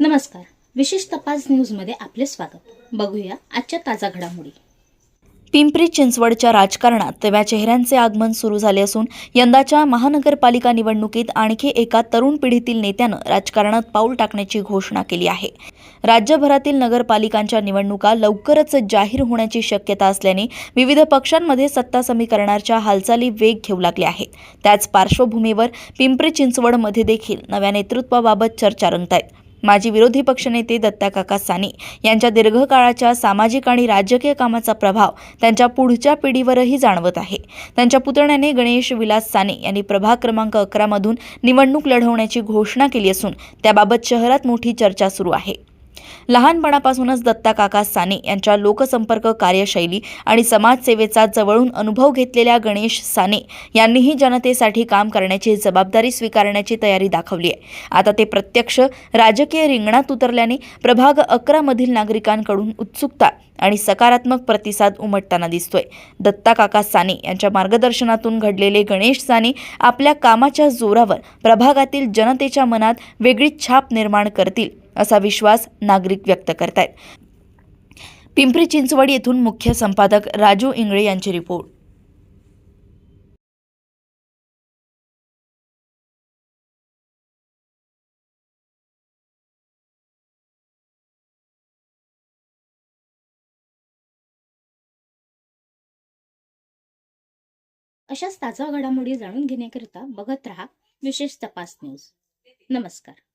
नमस्कार. विशेष तपास न्यूजमध्ये आपले स्वागत. बघूया आजच्या ताजा घडामोडी. पिंपरी चिंचवडच्या राजकारणात नव्या चेहऱ्यांचे आगमन सुरू झाले असून यंदाच्या महानगरपालिका निवडणुकीत आणखी एका तरुण पिढीतील नेत्यानं राजकारणात पाऊल टाकण्याची घोषणा केली आहे. राज्यभरातील नगरपालिकांच्या निवडणुका लवकरच जाहीर होण्याची शक्यता असल्याने विविध पक्षांमध्ये सत्ता समीकरणाच्या हालचाली वेग घेऊ लागल्या आहेत. त्याच पार्श्वभूमीवर पिंपरी चिंचवडमध्ये देखील नव्या नेतृत्वाबाबत चर्चा रंगत आहेत माजी विरोधी पक्षनेते दत्ताकाका साने यांच्या दीर्घकाळाच्या सामाजिक आणि राजकीय कामाचा प्रभाव त्यांच्या पुढच्या पिढीवरही जाणवत आहे. त्यांच्या पुतण्याने गणेश विलास साने यांनी प्रभाग क्रमांक अकरामधून निवडणूक लढवण्याची घोषणा केली असून त्याबाबत शहरात मोठी चर्चा सुरू आहे. लहानपणापासूनच दत्ता काका साने यांच्या लोकसंपर्क कार्यशैली आणि समाजसेवेचा जवळून अनुभव घेतलेल्या गणेश साने यांनीही जनतेसाठी काम करण्याची जबाबदारी स्वीकारण्याची तयारी दाखवली आहे. आता ते प्रत्यक्ष राजकीय रिंगणात उतरल्याने प्रभाग अकरामधील नागरिकांकडून उत्सुकता आणि सकारात्मक प्रतिसाद उमटताना दिसतोय. दत्ता काका साने यांच्या मार्गदर्शनातून घडलेले गणेश साने आपल्या कामाच्या जोरावर प्रभागातील जनतेच्या मनात वेगळी छाप निर्माण करतील. असा विश्वास नागरिक व्यक्त करतायत. पिंपरी चिंचवड येथून मुख्य संपादक राजू इंगळे यांची रिपोर्ट. अशाच ताजा घडामोडी जाणून घेण्याकरिता बघत रहा विशेष तपास न्यूज. नमस्कार.